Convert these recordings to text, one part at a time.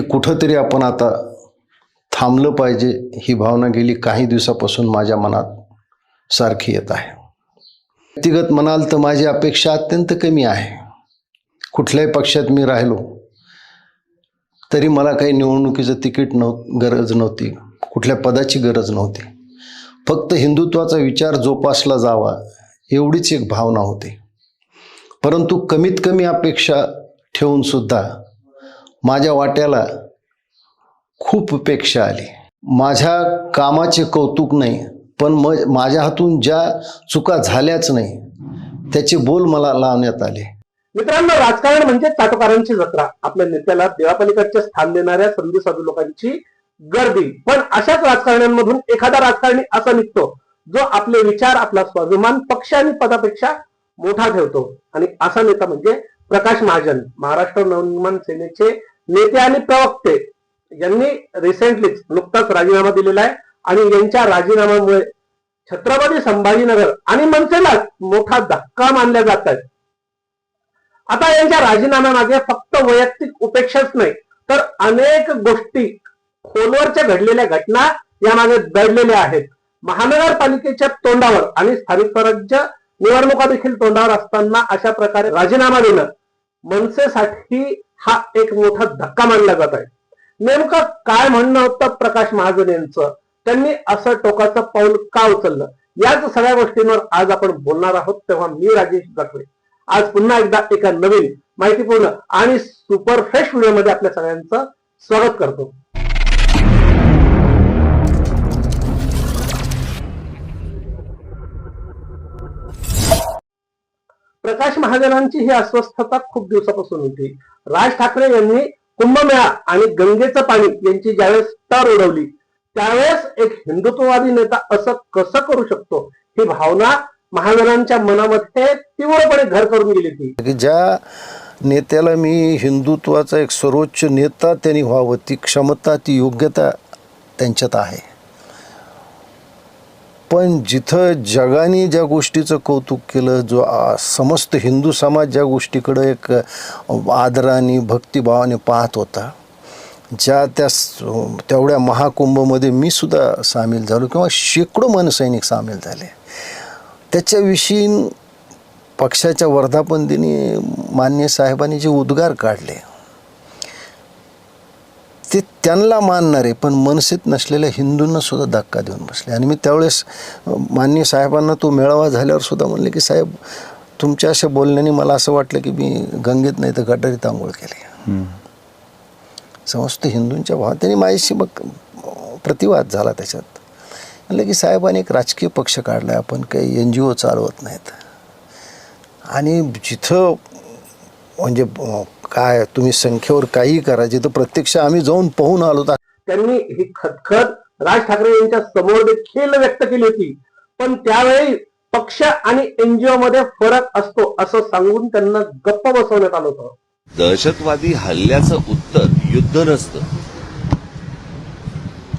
की कुठंतरी आपण आता थांबलं पाहिजे ही भावना गेली काही दिवसापासून माझ्या मनात सारखी येत आहे. व्यक्तिगत म्हणाल तर माझी अपेक्षा अत्यंत कमी आहे. कुठल्याही पक्षात मी राहिलो तरी मला काही निवडणुकीचं तिकीट नव्ह गरज नव्हती. कुठल्या पदाची गरज नव्हती. फक्त हिंदुत्वाचा विचार जोपासला जावा एवढीच एक भावना होती. परंतु कमीत कमी अपेक्षा ठेवूनसुद्धा माझ्या वाट्याला खूप अपेक्षा आली. माझ्या कामाचे कौतुक नाही पण म माझ्या हातून ज्या चुका झाल्याच नाही त्याचे बोल मला लावण्यात आले. मित्रांनो राजकारण म्हणजे चाटोकारांची जत्रा. आपल्या नेत्याला देवापलीकडचे स्थान देणाऱ्या संधी साधू लोकांची गर्दी. पण अशाच राजकारण्यांमधून एखादा राजकारणी असा निघतो जो आपले विचार आपला स्वाभिमान पक्ष आणि पदापेक्षा मोठा ठेवतो. आणि असा नेता म्हणजे प्रकाश महाजन महाराष्ट्र नवनिर्माण सेनेचे नेते आणि प्रवक्ते यांनी रिसेंटलीच नुकताच राजीनामा दिलेला आहे आणि यांच्या राजीनाम्यामुळे छत्रपती संभाजीनगर आणि मनसेला मोठा धक्का मानला जात आहे आता यांच्या राजीनाम्यामागे फक्त वैयक्तिक उपेक्षाच नाही तर अनेक गोष्टी खोलवरच्या घडलेल्या घटना यामागे दडलेल्या आहेत. महानगरपालिकेच्या तोंडावर आणि स्थानिक स्वराज्य निवडणुका देखील तोंडावर असताना अशा प्रकारे राजीनामा देणं मनसेसाठी हा एक मोठा धक्का मानला जात आहे. नेमकं काय म्हणणं होतं प्रकाश महाजन यांचं? त्यांनी असं टोकाचं पाऊल का उचललं? याच सगळ्या गोष्टींवर आज आपण बोलणार आहोत तेव्हा मी राजेश जाकळे आज पुन्हा एकदा एका नवीन माहितीपूर्ण आणि सुपर फ्रेश व्हिडिओमध्ये आपल्या सगळ्यांचं स्वागत करतो. प्रकाश महाजनांची ही अस्वस्थता खूप दिवसापासून होती. राज ठाकरे यांनी कुंभमेळा आणि गंगेचं पाणी यांची ज्यावेळेस स्टार उडवली त्यावेळेस एक हिंदुत्ववादी नेता असं कसं करू शकतो? ही भावना महाजनांच्या मनामध्ये तीव्रपणे घर करून गेली होती. ज्या नेत्याला मी हिंदुत्वाचा एक सर्वोच्च नेता त्यांनी व्हावं ती क्षमता ती योग्यता त्यांच्यात आहे. पण जिथं जगाने ज्या गोष्टीचं कौतुक केलं जो समस्त हिंदू समाज ज्या गोष्टीकडं एक आदराने भक्तिभावाने पाहत होता ज्या त्या तेवढ्या महाकुंभमध्ये मी सुद्धा सामील झालो किंवा शेकडो मनसैनिक सामील झाले. त्याच्याविषयी पक्षाच्या वर्धापन दिनी मान्य साहेबांनी जे उद्गार काढले त्यांना मानणारे पण मनसेत नसलेल्या हिंदूंना सुद्धा धक्का देऊन बसले. आणि मी त्यावेळेस मान्य साहेबांना तो मेळावा झाल्यावर सुद्धा म्हणले की साहेब तुमच्या अशा बोलण्याने मला असं वाटलं की मी गंगेत नाही तर गटारीत आंघोळ केली. समस्त हिंदूंच्या भावात त्यांनी माझ्याशी मग प्रतिवाद झाला त्याच्यात. म्हणलं की साहेबांनी एक राजकीय पक्ष काढला आपण काही एन जी ओ चालवत नाहीत. आणि जिथं म्हणजे काय तुम्ही संख्येवर काहीही करा जिथं प्रत्यक्ष आम्ही जाऊन पाहून आलो तर त्यांनी ही खतखत राज ठाकरे यांच्या समोर देखील व्यक्त केली होती. पण त्यावेळी पक्ष आणि एनजीओ मध्ये फरक असतो असं सांगून त्यांना गप्प बसवण्यात आलं होतं. दहशतवादी हल्ल्याचं उत्तर युद्ध नसतं.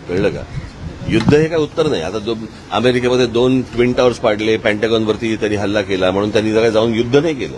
कळलं का? युद्ध हे काय उत्तर नाही. आता दो, अमेरिकेमध्ये दोन ट्विन टावर्स पाडले पॅन्टॅगॉनवरती त्यांनी हल्ला केला म्हणून त्यांनी जरा जाऊन युद्ध नाही केलं.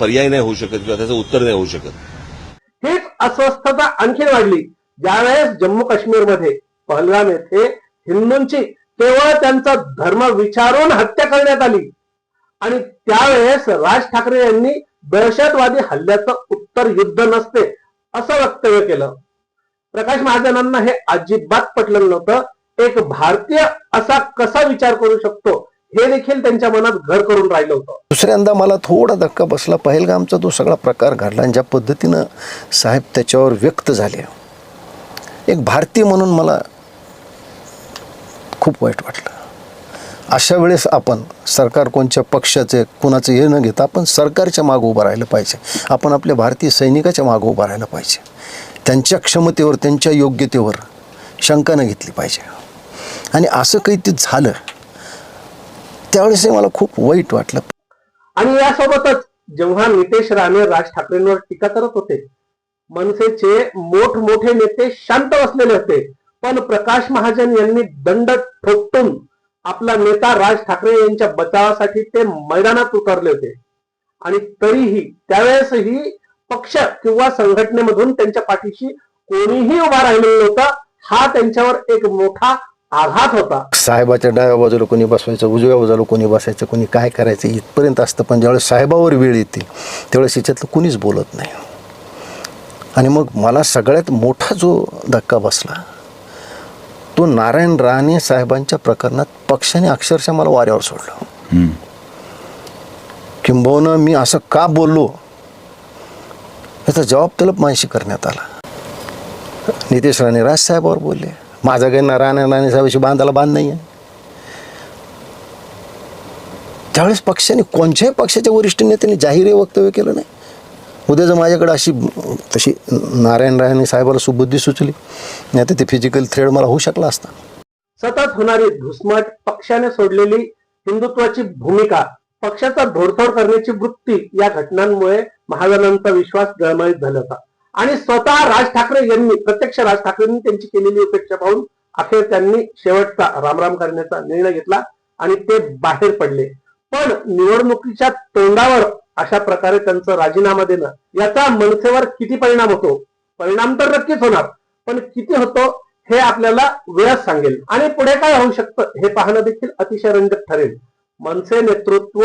पर्याय नाही होऊ शकत किंवा त्याचं उत्तर नाही होऊ शकत. हीच अस्वस्थता आणखी वाढली. ज्यावेळेस जम्मू काश्मीरमध्ये पहलगाम येथे हिंदूंची केवळ त्यांचा धर्म विचारून हत्या करण्यात आली. आणि त्यावेळेस राज ठाकरे यांनी दहशतवादी हल्ल्याचं उत्तर युद्ध नसते असं वक्तव्य केलं. प्रकाश महाजनांना हे अजिबात पटलं नव्हतं. एक भारतीय असा कसा विचार करू शकतो? हे देखील त्यांच्या मनात घर करून राहिलं होतं. दुसऱ्यांदा मला थोडा धक्का बसला. पहिलगामचा तो सगळा प्रकार घडला आणि ज्या पद्धतीनं साहेब त्याच्यावर व्यक्त झाले. एक भारतीय म्हणून मला खूप वाईट वाटलं. अशा वेळेस आपण सरकार कोणत्या पक्षाचे कुणाचं हे न घेता आपण सरकारच्या मागं उभं राहिलं पाहिजे. आपण आपल्या भारतीय सैनिकाच्या मागं उभं राहिलं पाहिजे. त्यांच्या क्षमतेवर त्यांच्या योग्यतेवर शंका न घेतली पाहिजे. आणि असं काही ते झालं त्यावेळेस मला खूप वाईट वाटलं. आणि यासोबतच जेव्हा नितेश राणे राज ठाकरेंवर टीका करत होते मनसेचे मोठमोठे नेते शांत बसलेले होते पण प्रकाश महाजन यांनी दंड ठोकटून आपला नेता राज ठाकरे यांच्या बचावासाठी ते मैदानात उतरले होते. आणि तरीही त्यावेळेसही पक्ष किंवा संघटनेमधून त्यांच्या पाठीशी कोणीही उभा राहिलेलं नव्हता हा त्यांच्यावर एक मोठा आघात होता. साहेबाच्या डाव्या बाजूला कोणी बसवायचं उजव्या बाजूला कोणी बसायचं कोणी काय करायचं इथपर्यंत असतं. पण ज्यावेळेस साहेबावर वेळ येते त्यावेळेस याच्यातलं कुणीच बोलत नाही. आणि मग मला सगळ्यात मोठा जो धक्का बसला तो नारायण राणे साहेबांच्या प्रकरणात पक्षाने अक्षरशः मला वाऱ्यावर सोडलं. किंबहुना मी असं का बोललो? याचा जबाब त्याला माझ्याशी करण्यात आला. नितेश राणे राज साहेबावर बोलले. माझा काही नारायण राणे साहेबाशी बांधाला बांध नाही आहे त्यावेळेस पक्षाने कोणत्याही पक्षाच्या वरिष्ठ नेत्यांनी जाहीर वक्तव्य केलं नाही. उद्या जर माझ्याकडे अशी तशी नारायण राणे साहेबाला सुबुद्धी सुचली नाही तर ते फिजिकल थ्रेड मला होऊ शकला असता. सतत होणारी घुसमट पक्षाने सोडलेली हिंदुत्वाची भूमिका पक्षाचा धोडथोड करण्याची वृत्ती या घटनांमुळे महाजनांचा विश्वास गळमळीत झाला होता. आणि स्वतः राज ठाकरे यांनी प्रत्यक्ष राज ठाकरेंनी त्यांची केलेली उपेक्षा पाहून अखेर त्यांनी शेवटचा रामराम करण्याचा निर्णय घेतला आणि ते बाहेर पडले. पण निवडणुकीच्या तोंडावर अशा प्रकारे त्यांचं राजीनामा देणं याचा मनसेवर किती परिणाम होतो? परिणाम तर नक्कीच होणार पण किती होतो हे आपल्याला वेळच सांगेल. आणि पुढे काय होऊ शकतं हे पाहणं देखील अतिशय रंजक ठरेल. मनसे नेतृत्व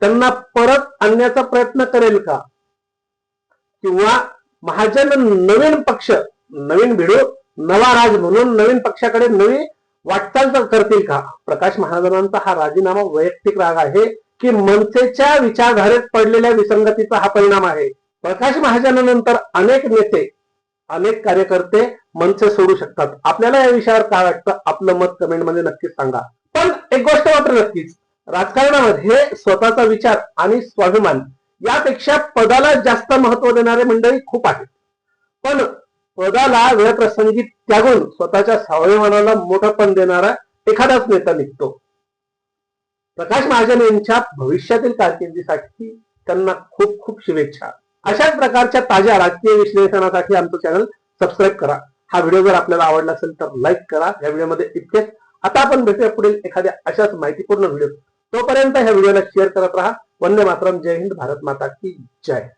त्यांना परत आणण्याचा प्रयत्न करेल का? किंवा महाजन नवीन पक्ष नवीन भिडू नवा राज म्हणून नवीन पक्षाकडे नवी वाटचाल करतील का? प्रकाश महाजनांचा हा राजीनामा वैयक्तिक राग आहे की मनसेच्या विचारधारेत पडलेल्या विसंगतीचा हा परिणाम आहे. प्रकाश महाजनानंतर अनेक नेते अनेक कार्यकर्ते मनसे सोडू शकतात. आपल्याला या विषयावर काय वाटतं? आपलं मत कमेंटमध्ये नक्कीच सांगा. पण एक गोष्ट मात्र नक्कीच. राजकारणामध्ये स्वतःचा विचार आणि स्वाभिमान यापेक्षा पदाला जास्त महत्त्व देणारे मंडळी खूप आहेत. पण पदाला वेळप्रसंगी त्यागून स्वतःच्या स्वाभिमानाला मोठंपण देणारा एखादाच नेता निघतो. प्रकाश महाजन यांच्या भविष्यातील कारकिर्दीसाठी त्यांना खूप खूप शुभेच्छा. अशाच प्रकारच्या ताज्या राजकीय विश्लेषणासाठी आमचं चॅनल सबस्क्राईब करा. हा व्हिडिओ जर आपल्याला आवडला असेल तर लाईक करा. या व्हिडिओमध्ये इतकेच. आता आपण भेटूया पुढील एखाद्या अशाच माहितीपूर्ण व्हिडिओ तोपर्यंत ह्या व्हिडिओला शेअर करत राहा. वंदे मातरम जय हिंद भारत माता की जय।